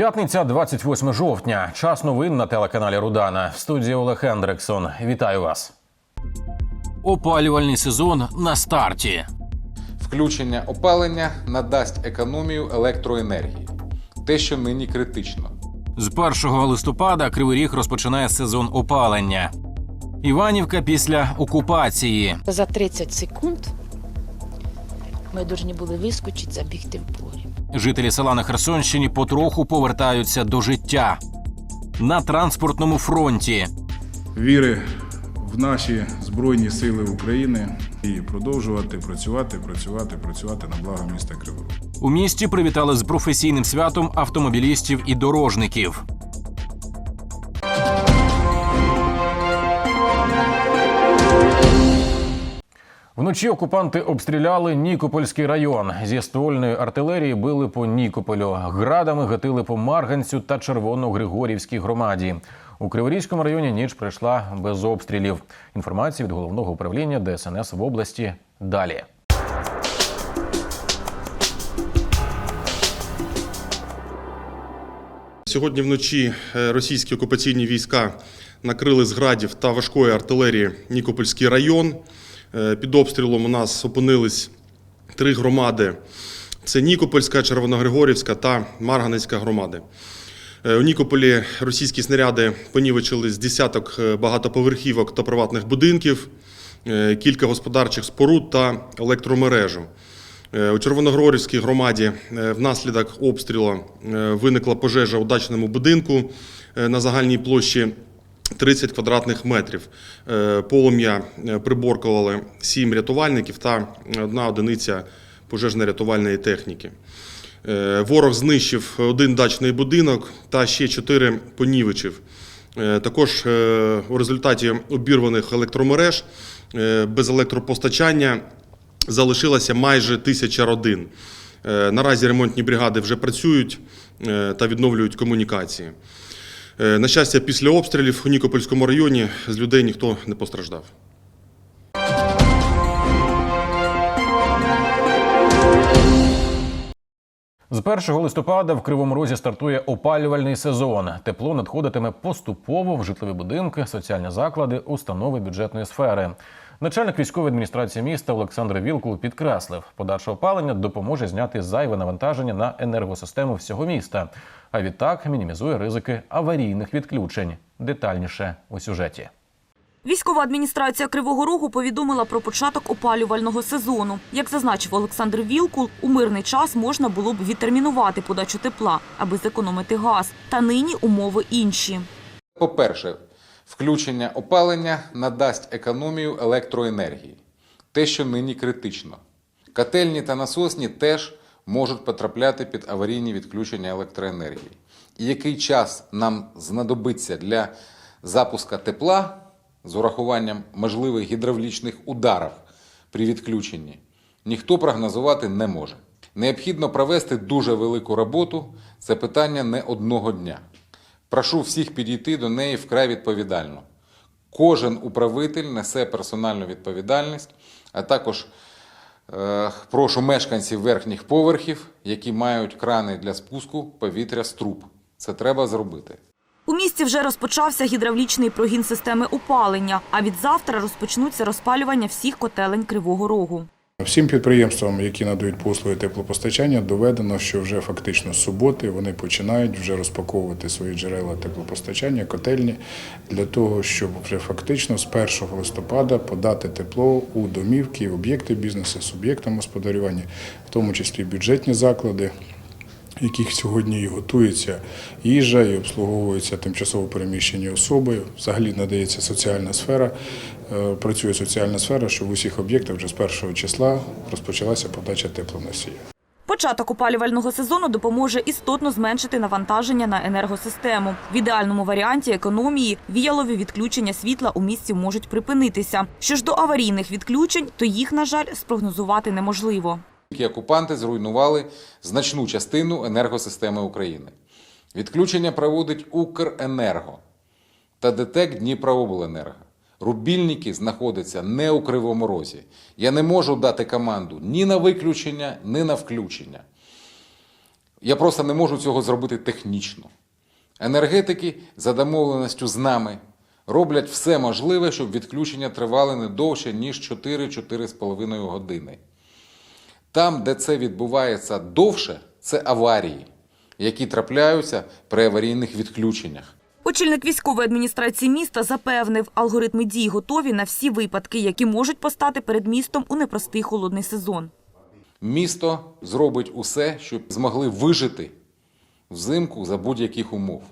П'ятниця, 28 жовтня. Час новин на телеканалі Рудана. В студії Олег Хендриксон. Вітаю вас. Опалювальний сезон на старті. Включення опалення надасть економію електроенергії, те, що нині критично. З 1 листопада Кривий Ріг розпочинає сезон опалення. Іванівка після окупації. За 30 секунд ми повинні були вискочити, забігти в поле. Жителі села на Херсонщині потроху повертаються до життя. На транспортному фронті віри в наші Збройні Сили України і продовжувати працювати, працювати, працювати на благо міста Кривого. У місті привітали з професійним святом автомобілістів і дорожників. Вночі окупанти обстріляли Нікопольський район. Зі ствольної артилерії били по Нікополю. Градами гатили по Марганцю та Червоно-Григорівській громаді. У Криворізькому районі ніч пройшла без обстрілів. Інформація від головного управління ДСНС в області далі. Сьогодні вночі е, російські окупаційні війська накрили з градів та важкої артилерії Нікопольський район. Е, Під обстрілом у нас опинились три громади: це Нікопольська, Червоногригорівська та Марганецька громади. Е, У Нікополі російські снаряди понівечили з десяток е, багатоповерхівок та приватних будинків, кілька господарчих споруд та електромережу. У Червоногрорівській громаді внаслідок обстрілу виникла пожежа у дачному будинку на загальній площі 30 квадратних метрів. Е, Полум'я е, приборкували 7 рятувальників та одна одиниця пожежно-рятувальної техніки. Е, Ворог знищив один дачний будинок та ще чотири понівечив. Е, Також у результаті обірваних електромереж без електропостачання залишилося майже тисяча родин. Наразі ремонтні бригади вже працюють та відновлюють комунікації. Е, На щастя, після обстрілів у Нікопольському районі з людей ніхто не постраждав. З 1 листопада в Кривому Розі стартує опалювальний сезон. Тепло надходитиме поступово в житлові будинки, соціальні заклади, установи бюджетної сфери. Начальник військової адміністрації міста Олександр Вілкул підкреслив, подальше опалення допоможе зняти зайве навантаження на енергосистему всього міста, а відтак мінімізує ризики аварійних відключень. Детальніше у сюжеті. Військова адміністрація Кривого Рогу повідомила про початок опалювального сезону. Як зазначив Олександр Вілкул, у мирний час можна було б відтермінувати подачу тепла, аби зекономити газ. Та нині умови інші. По-перше, включення опалення надасть економію електроенергії, те, що нині критично. Котельні та насосні теж можуть потрапляти під аварійні відключення електроенергії. І який час нам знадобиться для запуска тепла з урахуванням можливих гідравлічних ударів при відключенні, ніхто прогнозувати не може. Необхідно провести дуже велику роботу. Це питання не одного дня. Прошу всіх підійти до неї вкрай відповідально. Кожен управитель несе персональну відповідальність, а також е, прошу мешканців верхніх поверхів, які мають крани для спуску повітря з труб. Це треба зробити. У місті вже розпочався гідравлічний прогін системи опалення, а від завтра розпочнуться розпалювання всіх котелень Кривого Рогу. Всім підприємствам, які надають послуги теплопостачання, доведено, що вже фактично з суботи вони починають вже розпаковувати свої джерела теплопостачання, котельні для того, щоб вже фактично з 1 листопада подати тепло у домівки, об'єкти бізнесу, суб'єктам господарювання, в тому числі бюджетні заклади. Яких сьогодні і готується їжа, і обслуговуються тимчасово переміщені особи. Взагалі надається соціальна сфера, е, працює соціальна сфера, що в усіх об'єктах вже з першого числа розпочалася подача теплоносія. Початок опалювального сезону допоможе істотно зменшити навантаження на енергосистему. В ідеальному варіанті економії віялові відключення світла у місті можуть припинитися. Що ж до аварійних відключень, то їх, на жаль, спрогнозувати неможливо. Які окупанти зруйнували значну частину енергосистеми України. Відключення проводить Укренерго та ДТЕК Дніпрообленерго. Рубільники знаходяться не у Кривому Розі. Я не можу дати команду ні на виключення, ні на включення. Я просто не можу цього зробити технічно. Енергетики за домовленістю з нами роблять все можливе, щоб відключення тривали не довше, ніж 4-4,5 години. Там, де це відбувається довше, це аварії, які трапляються при аварійних відключеннях. Очільник військової адміністрації міста запевнив, алгоритми дій готові на всі випадки, які можуть постати перед містом у непростий холодний сезон. Місто зробить усе, щоб змогли вижити взимку за будь-яких умов,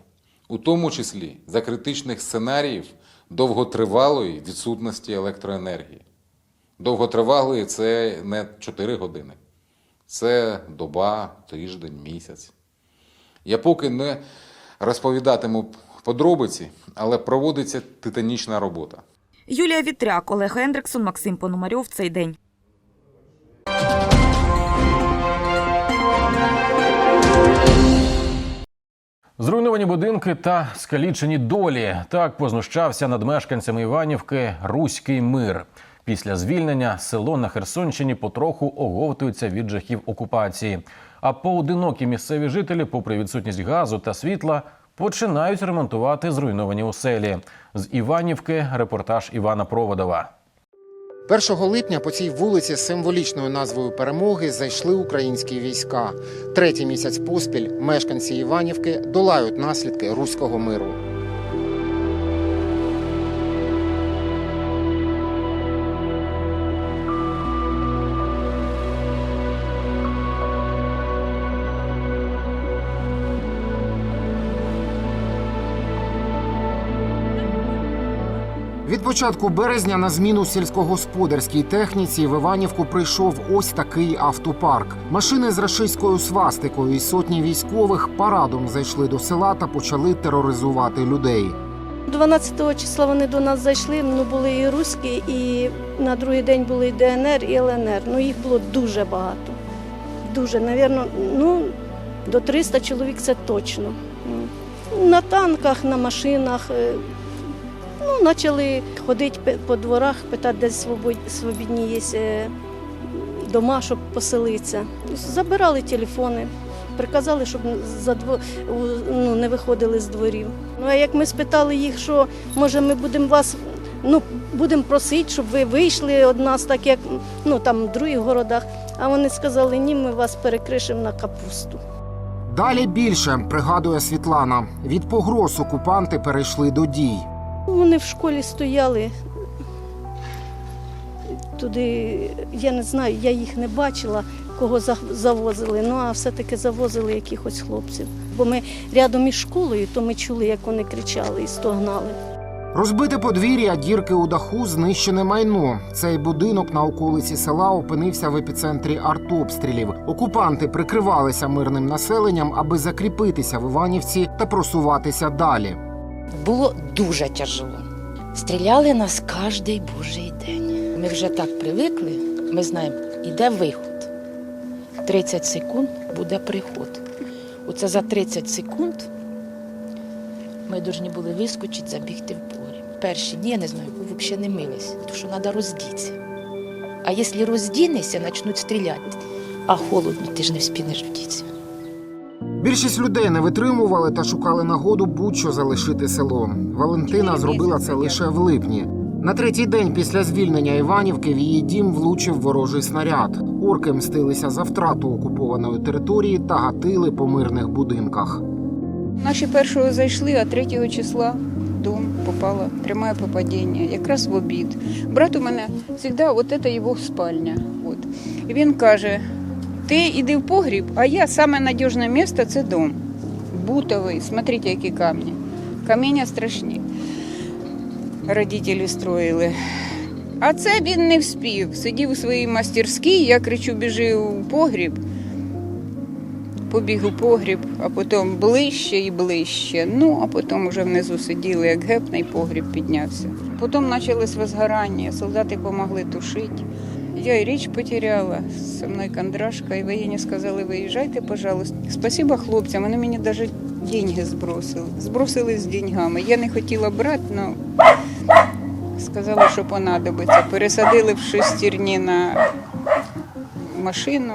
у тому числі за критичних сценаріїв довготривалої відсутності електроенергії. Довготривалої це не 4 години, це доба, тиждень, місяць. Я поки не розповідатиму подробиці, але проводиться титанічна робота. Юлія Вітряк, Олег Ендриксон, Максим Пономарьов. Цей день. Зруйновані будинки та скалічені долі. Так познущався над мешканцями Іванівки Руський мир. Після звільнення село на Херсонщині потроху оговтується від жахів окупації. А поодинокі місцеві жителі, попри відсутність газу та світла, починають ремонтувати зруйновані оселі. З Іванівки репортаж Івана Проводова. 1 липня по цій вулиці з символічною назвою перемоги зайшли українські війська. Третій місяць поспіль мешканці Іванівки долають наслідки руського миру. Від початку березня на зміну сільськогосподарській техніці в Іванівку прийшов ось такий автопарк. Машини з рашистською свастикою і сотні військових парадом зайшли до села та почали тероризувати людей. 12 числа вони до нас зайшли. Ну були і руські, і на другий день були і ДНР, і ЛНР. Ну їх було дуже багато. Дуже, навірно, ну до 300 чоловік це точно. На танках, на машинах. Ну, почали ходити по дворах, питати, де свобод- свобідні є е, дома, щоб поселитися. Забирали телефони, приказали, щоб за дво, ну, не виходили з дворів. Ну а як ми спитали їх, що може ми будемо вас ну, будемо просити, щоб ви вийшли від нас, так як ну, там в других городах, а вони сказали, ні, ми вас перекришимо на капусту. Далі більше пригадує Світлана. Від погроз окупанти перейшли до дій. Вони в школі стояли. Туди, я не знаю, я їх не бачила, кого завозили, ну а все-таки завозили якихось хлопців. Бо ми рядом із школою, то ми чули, як вони кричали і стогнали. Розбите подвір'я, дірки у даху, знищене майно. Цей будинок на околиці села опинився в епіцентрі артобстрілів. Окупанти прикривалися мирним населенням, аби закріпитися в Іванівці та просуватися далі. Було дуже тяжело. Стріляли нас кожний божий день. Ми вже так привикли, ми знаємо, іде виход. 30 секунд буде приход. Оце за 30 секунд ми повинні були вискочити, забігти в полі. Перші дні, я не знаю, взагалі не мились, тому що треба роздітися. А якщо роздінешся, почнуть стріляти. А холодно, ти ж не вспінеш вдітися. Більшість людей не витримували та шукали нагоду будь-що залишити село. Валентина зробила це лише в липні. На третій день після звільнення Іванівки в її дім влучив ворожий снаряд. Орки мстилися за втрату окупованої території та гатили по мирних будинках. Наші першого зайшли, а 3 числа дом попало пряме попадіння, якраз в обід. Брат у мене завжди, от це його спальня. От. І він каже: ти йди в погріб, а я саме надіжне місце це дом. Бутовий, смотрите, які камні. Каміння страшні. Родителі строїли. А це він не вспів. Сидів у своїй мастерській, я кричу, біжи у погріб побіг у погріб, а потім ближче і ближче. Ну, а потім вже внизу сиділи, як гепний погріб піднявся. Потім почалось возгорання, солдати допомогли тушити. Я и річ потеряла, Со мною кондрашка, і воєнні сказали, виїжджайте, пожалуйста. Спасибо хлопцям, вони мені навіть деньги збросили. Збросили з деньгами. Я не хотіла брати, але сказали, що понадобиться. Пересадили в шестерні на машину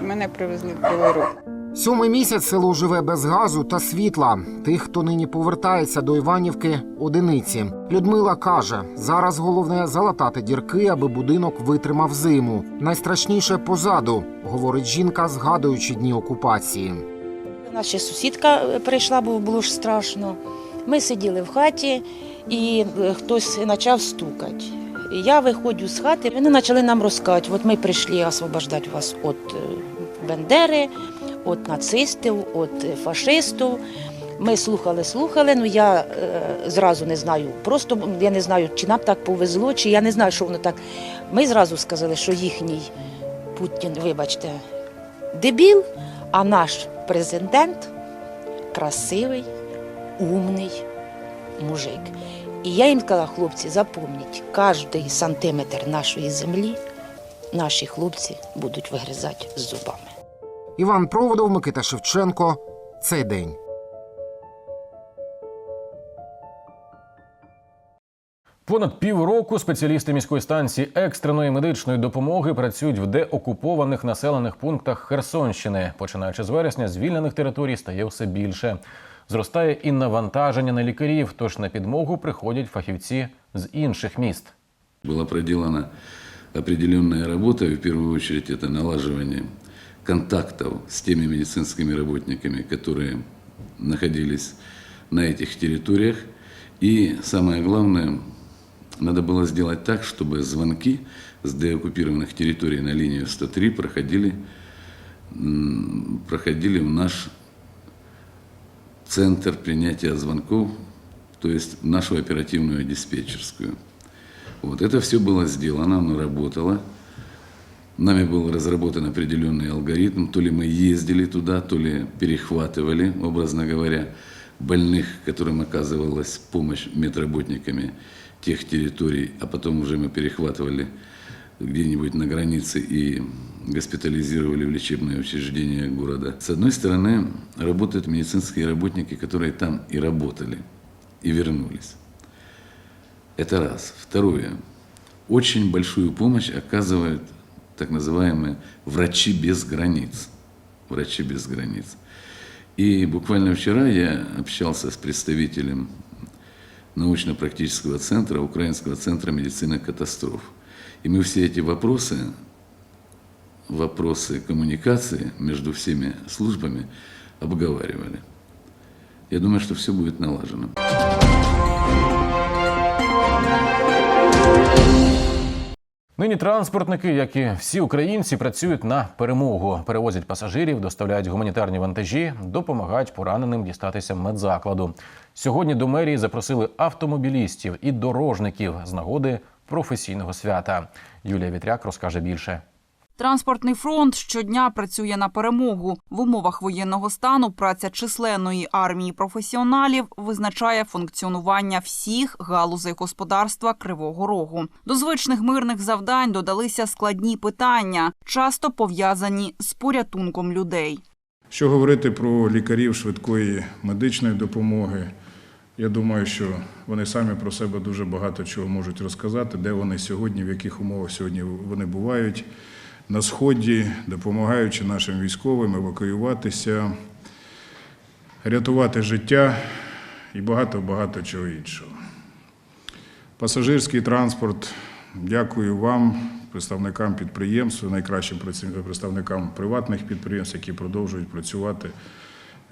і мене привезли в Рог. Сьомий місяць село живе без газу та світла. Тих, хто нині повертається до Іванівки, одиниці. Людмила каже: зараз головне залатати дірки, аби будинок витримав зиму. Найстрашніше позаду, говорить жінка, згадуючи дні окупації. Наша сусідка прийшла, бо було ж страшно. Ми сиділи в хаті, і е, хтось почав стукати. Я виходжу з хати, вони почали нам розказувати, от ми прийшли освобождати вас від е, Бендери, від нацистів, е, фашистів. Ми слухали, слухали. Ну я е, зразу не знаю. Просто я не знаю, чи нам так повезло, чи я не знаю, що воно так. Ми зразу сказали, що їхній Путін, вибачте, дебіл, а наш президент красивий, умний мужик. І я їм сказала, хлопці, запомніть, кожний сантиметр нашої землі наші хлопці будуть вигризати зубами. Іван Проводов, Микита Шевченко. Цей день. Понад півроку спеціалісти міської станції екстреної медичної допомоги працюють в деокупованих населених пунктах Херсонщини. Починаючи з вересня, звільнених територій стає все більше. Зростає і навантаження на лікарів, тож на підмогу приходять фахівці з інших міст. Была проделана определенная работа, в первую очередь это налаживание контактов с теми медицинскими работниками, которые находились на этих территориях. И самое главное, надо было сделать так, чтобы звонки с деоккупированных территорий на линию 103 проходили, проходили в наш центр принятия звонков, то есть в нашу оперативную диспетчерскую. Вот это все было сделано, оно работало. Нами был разработан определенный алгоритм. То ли мы ездили туда, то ли перехватывали, образно говоря, больных, которым оказывалась помощь медработниками тех территорий, а потом уже мы перехватывали где-нибудь на границе и госпитализировали в лечебные учреждения города. С одной стороны, работают медицинские работники, которые там и работали, и вернулись. Это раз. Второе. Очень большую помощь оказывают так называемые врачи без границ. Врачи без границ. И буквально вчера я общался с представителем научно-практического центра, Украинского центра медицины катастроф. И мы все эти вопросы, вопросы коммуникации между всеми службами обговаривали. Я думаю, что все будет налажено. Нині транспортники, як і всі українці, працюють на перемогу, перевозять пасажирів, доставляють гуманітарні вантажі, допомагають пораненим дістатися медзакладу. Сьогодні до мерії запросили автомобілістів і дорожників з нагоди професійного свята. Юлія Вітряк розкаже більше. Транспортний фронт щодня працює на перемогу. В умовах воєнного стану праця численної армії професіоналів визначає функціонування всіх галузей господарства Кривого Рогу. До звичних мирних завдань додалися складні питання, часто пов'язані з порятунком людей. Що говорити про лікарів швидкої медичної допомоги? Я думаю, що вони самі про себе дуже багато чого можуть розказати, де вони сьогодні, в яких умовах сьогодні вони бувають на сході, допомагаючи нашим військовим евакуюватися, рятувати життя і багато-багато чого іншого. Пасажирський транспорт, дякую вам, представникам підприємств, найкращим представникам приватних підприємств, які продовжують працювати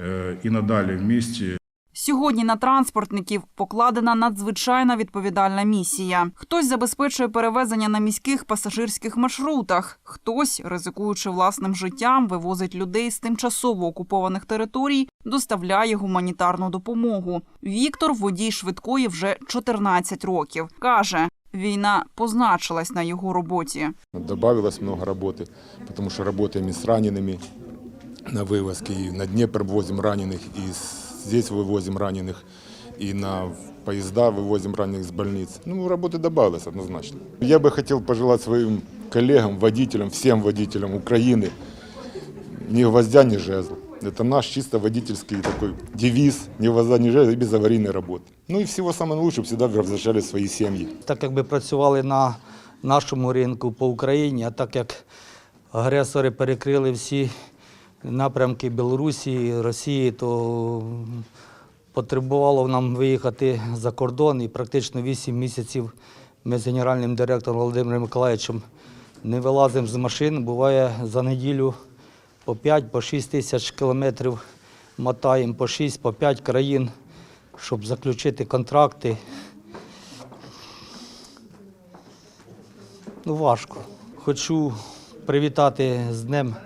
е, і надалі в місті. Сьогодні на транспортників покладена надзвичайна відповідальна місія. Хтось забезпечує перевезення на міських пасажирських маршрутах, хтось, ризикуючи власним життям, вивозить людей з тимчасово окупованих територій, доставляє гуманітарну допомогу. Віктор водій швидкої вже 14 років. каже. Війна позначилась на його роботі. Добавилось много работы, потому что работаем и с ранеными на вывозке, и на Днепр вывозим раненых, и здесь вывозим раненых, и на поезда вывозим раненых с больниц. Ну, работы добавилось однозначно. Я бы хотел пожелать своим коллегам, водителям, всем водителям Украины, ни гвоздя, ни жезл. Это наш чисто водительский такой девиз, ни гвоздя, ни жезл, и без аварийной работы. Ну и всего самого лучшего, всегда возвращались в свои семьи. так якби працювали на нашому ринку по Україні, а так як агресори перекрили всі напрямки Білорусі, Росії, то потребувало нам виїхати за кордон і практично 8 місяців ми з генеральним директором Володимиром Миколаївичем не вилазимо з машин. Буває за неділю по 5 по 6 тисяч кілометрів мотаємо по 6, по 5 країн, щоб заключити контракти. Ну, важко. Хочу привітати з Днем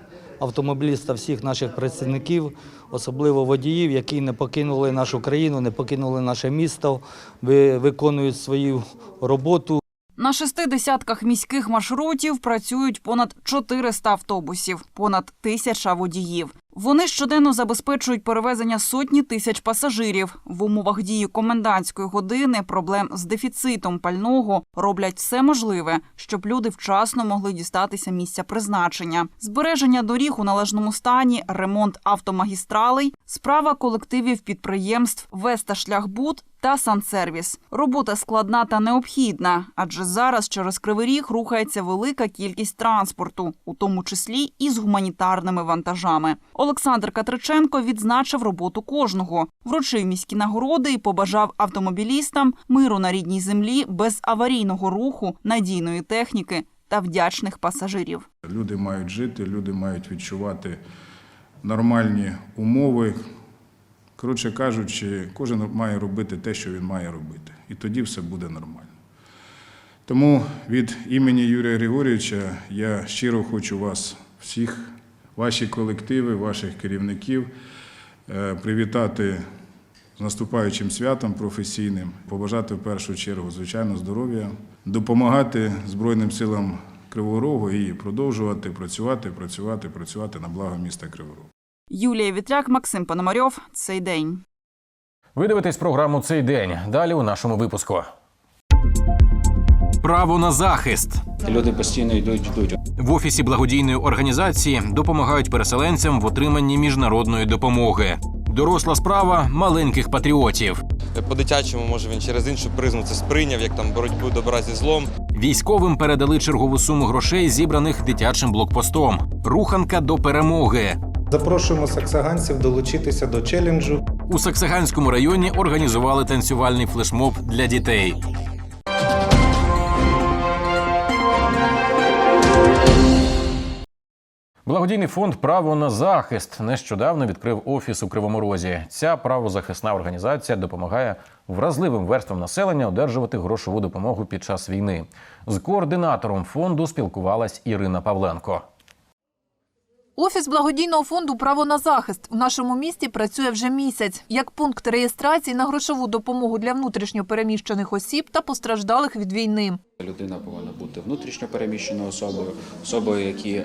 автомобіліста всіх наших працівників, особливо водіїв, які не покинули нашу країну, не покинули наше місто, ви- виконують свою роботу. На шести десятках міських маршрутів працюють понад 400 автобусів, понад тисяча водіїв. Вони щоденно забезпечують перевезення сотні тисяч пасажирів. В умовах дії комендантської години проблем з дефіцитом пального роблять все можливе, щоб люди вчасно могли дістатися місця призначення. Збереження доріг у належному стані, ремонт автомагістралей, справа колективів підприємств Веста Шляхбуд та Сансервіс. Робота складна та необхідна, адже зараз через Кривий Ріг рухається велика кількість транспорту, у тому числі і з гуманітарними вантажами. Олександр Катриченко відзначив роботу кожного, вручив міські нагороди і побажав автомобілістам миру на рідній землі без аварійного руху, надійної техніки та вдячних пасажирів. Люди мають жити, люди мають відчувати нормальні умови. Коротше кажучи, кожен має робити те, що він має робити. І тоді все буде нормально. Тому від імені Юрія Григорійовича я щиро хочу вас всіх, ваші колективи, ваших керівників е, привітати з наступаючим святом професійним, побажати в першу чергу, звичайно, здоров'я, допомагати Збройним силам Кривого Рогу і продовжувати працювати, працювати, працювати на благо міста Кривого Рогу. Юлія Вітряк, Максим Пономарьов. Цей день. Ви дивитесь програму цей день. Далі у нашому випуску. Право на захист Люди постійно йдуть, йдуть. в офісі благодійної організації допомагають переселенцям в отриманні міжнародної допомоги. Доросла справа маленьких патріотів. По-дитячому, може, він через іншу призму це сприйняв, як там боротьбу добра зі злом. Військовим передали чергову суму грошей, зібраних дитячим блокпостом. Руханка до перемоги. Запрошуємо саксаганців долучитися до челенджу. У Саксаганському районі організували танцювальний флешмоб для дітей. Благодійний фонд Право на захист нещодавно відкрив офіс у Кривому Розі. Ця правозахисна організація допомагає вразливим верствам населення одержувати грошову допомогу під час війни. З координатором фонду спілкувалась Ірина Павленко. Офіс благодійного фонду Право на захист в нашому місті працює вже місяць як пункт реєстрації на грошову допомогу для внутрішньо переміщених осіб та постраждалих від війни. Людина повинна бути внутрішньо переміщеною особою, особою, які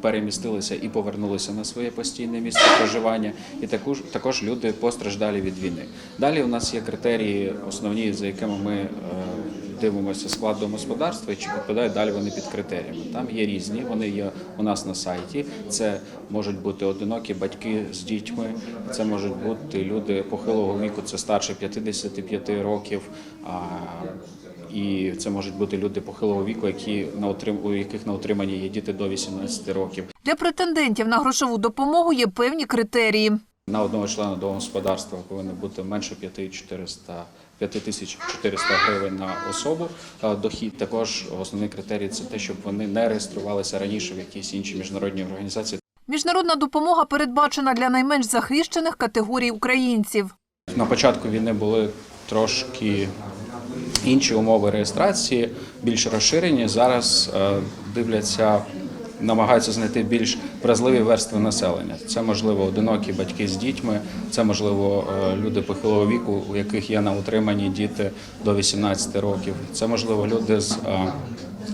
перемістилися і повернулися на своє постійне місце проживання, і також також люди постраждалі від війни. Далі у нас є критерії основні, за якими ми е, дивимося склад домогосподарства і чи підпадають далі вони під критеріями. Там є різні, вони є у нас на сайті. Це можуть бути одинокі батьки з дітьми, це можуть бути люди похилого віку, це старше 55 років. І це можуть бути люди похилого віку, які на отрим... у яких на утриманні є діти до 18 років. Для претендентів на грошову допомогу є певні критерії. На одного члена домогосподарства повинно бути менше 5400 5400 гривень на особу. Е, Дохід також основний критерій це те, щоб вони не реєструвалися раніше в якійсь іншій міжнародній організації. Міжнародна допомога передбачена для найменш захищених категорій українців. На початку війни були трошки інші умови реєстрації, більш розширені. Зараз е, дивляться, намагаються знайти більш вразливі верстви населення. Це можливо одинокі батьки з дітьми, це можливо е, люди похилого віку, у яких є на утриманні діти до 18 років. Це можливо люди з е,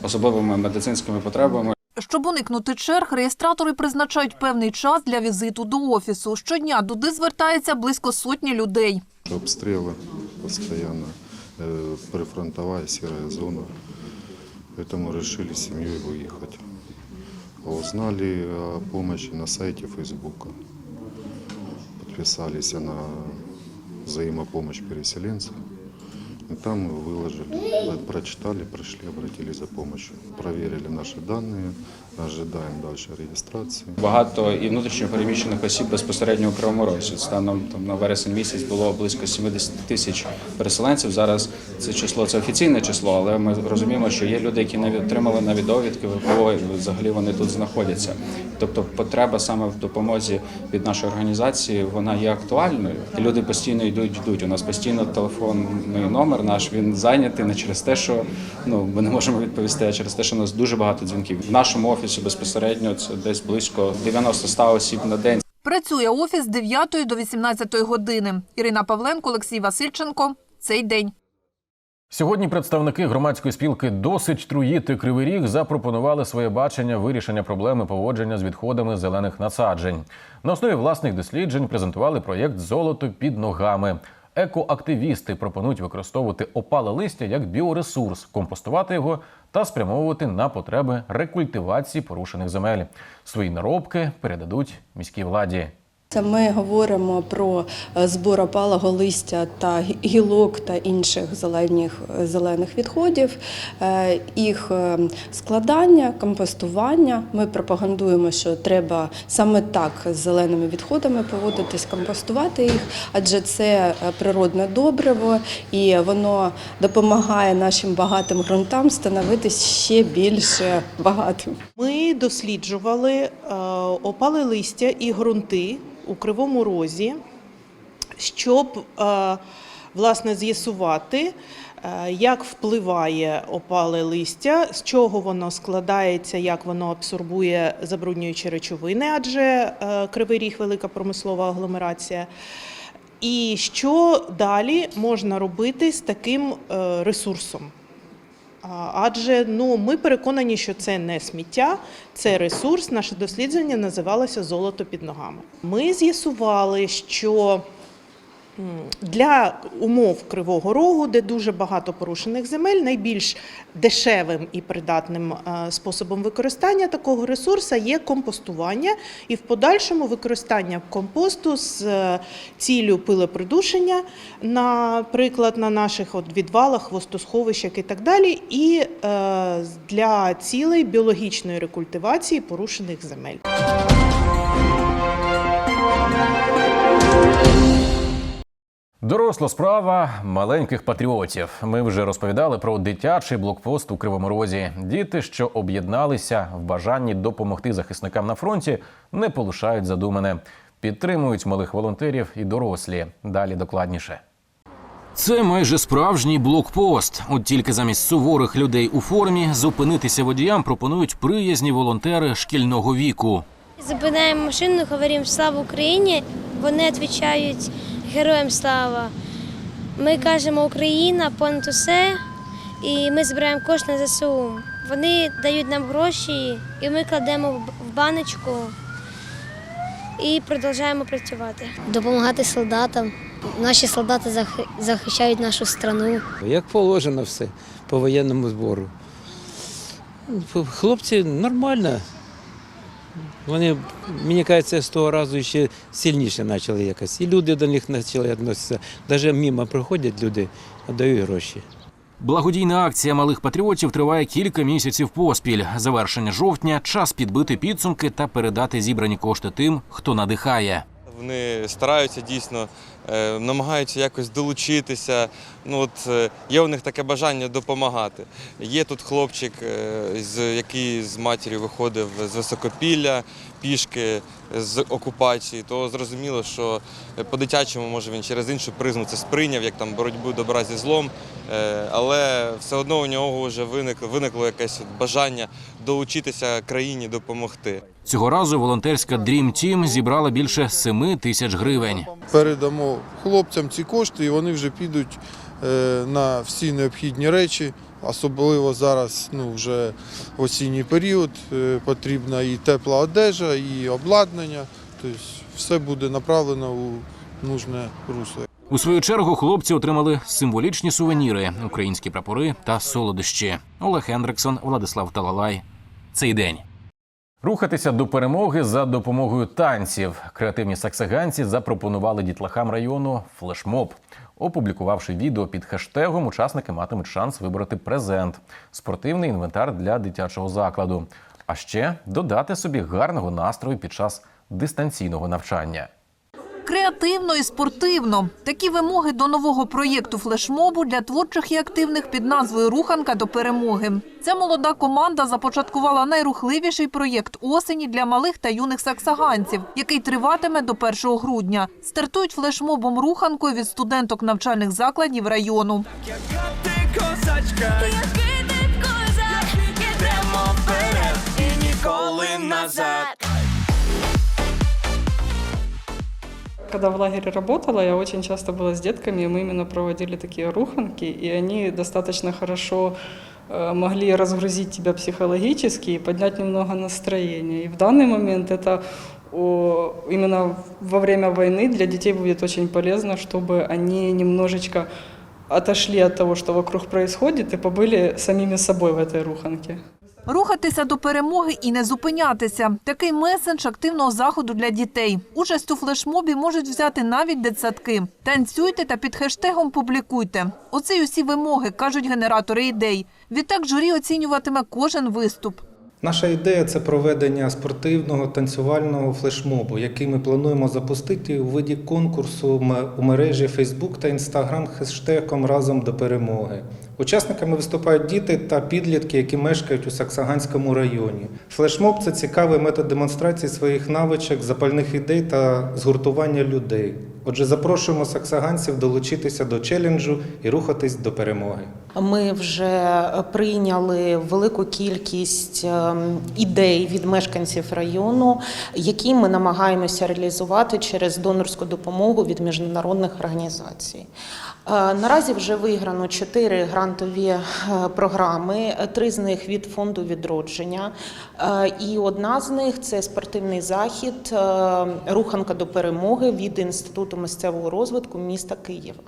особливими медицинськими потребами. Щоб уникнути черг, реєстратори призначають певний час для візиту до офісу. Щодня туди звертається близько сотні людей. Обстрелы постоянно, э, прифронтовая серая зона. Поэтому решили с семьей выехать. Узнали о помощи на сайте Фейсбука. Подписались на взаимопомощь переселенцев. И там мы выложили, прочитали, пришли, обратились за помощью. Проверили наши данные, ожидаем дальше регистрации. Багато і внутрішньопереміщених осіб безпосередньо у Кривому Розі. Станом там на вересень місяць було близько 70 тисяч переселенців. Зараз це число це офіційне число, але ми розуміємо, що є люди, які навіть отримали навіть довідки, ВПО, і взагалі вони тут знаходяться. Тобто, потреба саме в допомозі від нашої організації вона є актуальною. І люди постійно йдуть, йдуть. У нас постійно телефонний номер наш він зайнятий не через те, що ну ми не можемо відповісти, а через те, що у нас дуже багато дзвінків. В нашому офісі безпосередньо це десь близько 90-100 осіб на день. Працює офіс з 9 до 18 години. Ірина Павленко, Олексій Васильченко. Цей день. Сьогодні представники громадської спілки Досить труїти Кривий Ріг запропонували своє бачення вирішення проблеми поводження з відходами зелених насаджень. На основі власних досліджень презентували проєкт Золото під ногами. Екоактивісти пропонують використовувати опале листя як біоресурс, компостувати його та спрямовувати на потреби рекультивації порушених земель. Свої наробки передадуть міській владі. Це ми говоримо про е, збор опалого листя та гілок та інших зелених, зелених відходів, е, їх е, складання, компостування. Ми пропагандуємо, що треба саме так з зеленими відходами поводитись, компостувати їх, адже це е, природне добриво і воно допомагає нашим багатим ґрунтам становитись ще більш багатим. Ми досліджували е, опали листя і ґрунти у Кривому Розі, щоб е, власне з'ясувати, е, як впливає опале листя, з чого воно складається, як воно абсорбує забруднюючі речовини, адже е, Кривий Ріг велика промислова агломерація. І що далі можна робити з таким ресурсом? Адже ну, ми переконані, що це не сміття, це ресурс. Наше дослідження називалося Золото під ногами. Ми з'ясували, що для умов Кривого Рогу, де дуже багато порушених земель, найбільш дешевим і придатним е, способом використання такого ресурсу є компостування, і в подальшому використання компосту з е, ціллю пилопридушення, наприклад, на наших от відвалах, хвостосховищах і так далі, і е, для цілей біологічної рекультивації порушених земель. Доросла справа маленьких патріотів. Ми вже розповідали про дитячий блокпост у Кривому Розі. Діти, що об'єдналися в бажанні допомогти захисникам на фронті, не полишають задумане. Підтримують малих волонтерів і дорослі. Далі докладніше. Це майже справжній блокпост. От тільки замість суворих людей у формі зупинитися водіям пропонують приязні волонтери шкільного віку. Зупиняємо машину, говоримо Слава Україні. Вони відповідають Героям слава. Ми кажемо Україна, понад усе, і ми збираємо кошти на ЗСУ. Вони дають нам гроші, і ми кладемо в баночку і продовжуємо працювати. Допомагати солдатам. Наші солдати захищають нашу страну. Як положено все по воєнному збору. Хлопці нормально. Вони, мені кажеться, з того разу ще сильніше почали якось. І люди до них почали відноситися. Навіть мимо проходять люди, а дають гроші. Благодійна акція малих патріотів триває кілька місяців поспіль. Завершення жовтня час підбити підсумки та передати зібрані кошти тим, хто надихає. Вони стараються дійсно, намагаються якось долучитися. Ну от е, є у них таке бажання допомагати. Є тут хлопчик, е, з який з матір'ю виходив з високопілля пішки з окупації, то зрозуміло, що по-дитячому може він через іншу призму це сприйняв, як там боротьбу добра зі злом. Е, Але все одно у нього вже виникло, виникло якесь бажання долучитися країні, допомогти. Цього разу волонтерська Dream Team зібрала більше 7 тисяч гривень. передамо хлопцям ці кошти, і вони вже підуть е, на всі необхідні речі. Особливо зараз ну, вже осінній період, е, потрібна і тепла одежа, і обладнання. Тобто все буде направлено у нужне русло. У свою чергу хлопці отримали символічні сувеніри, українські прапори та солодощі. Олег Хендриксон, Владислав Талалай. Цей день. Рухатися до перемоги за допомогою танців. Креативні саксаганці запропонували дітлахам району флешмоб. Опублікувавши відео під хештегом, учасники матимуть шанс вибрати презент спортивний інвентар для дитячого закладу. А ще додати собі гарного настрою під час дистанційного навчання. Креативно і спортивно. Такі вимоги до нового проєкту флешмобу для творчих і активних під назвою Руханка до перемоги. Ця молода команда започаткувала найрухливіший проєкт осені для малих та юних саксаганців, який триватиме до 1 грудня. Стартують флешмобом руханкою від студенток навчальних закладів району. ніколи назад. Когда в лагере работала, я очень часто была с детками, и мы именно проводили такие руханки, и они достаточно хорошо э, могли разгрузить тебя психологически и поднять немного настроение. И в данный момент это о, именно во время войны для детей будет очень полезно, чтобы они немножечко отошли от того, что вокруг происходит, и побыли самими собой в этой руханке. Рухатися до перемоги і не зупинятися. Такий месендж активного заходу для дітей. Участь у флешмобі можуть взяти навіть дитсадки. Танцюйте та під хештегом публікуйте. Оце й усі вимоги, кажуть генератори ідей. Відтак журі оцінюватиме кожен виступ. Наша ідея це проведення спортивного танцювального флешмобу, який ми плануємо запустити у виді конкурсу у мережі Facebook та Instagram хештегом разом до перемоги. Учасниками виступають діти та підлітки, які мешкають у Саксаганському районі. Флешмоб це цікавий метод демонстрації своїх навичок, запальних ідей та згуртування людей. Отже, запрошуємо саксаганців долучитися до челенджу і рухатись до перемоги. Ми вже прийняли велику кількість ем, ідей від мешканців району, які ми намагаємося реалізувати через донорську допомогу від міжнародних організацій. Е, Наразі вже виграно чотири грантові е, програми, три з них від фонду відродження. Е, І одна з них це спортивний захід Руханка до перемоги від Інституту місцевого розвитку міста Києва.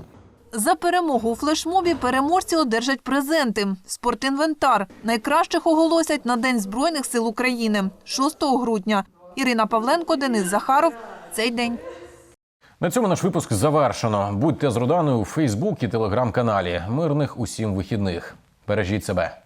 За перемогу у флешмобі переможці одержать презенти. Спортінвентар. Найкращих оголосять на День Збройних сил України 6 грудня. Ірина Павленко, Денис Захаров. Цей день. На цьому наш випуск завершено. Будьте з Роданою у Фейсбук і телеграм-каналі. Мирних усім вихідних. Бережіть себе.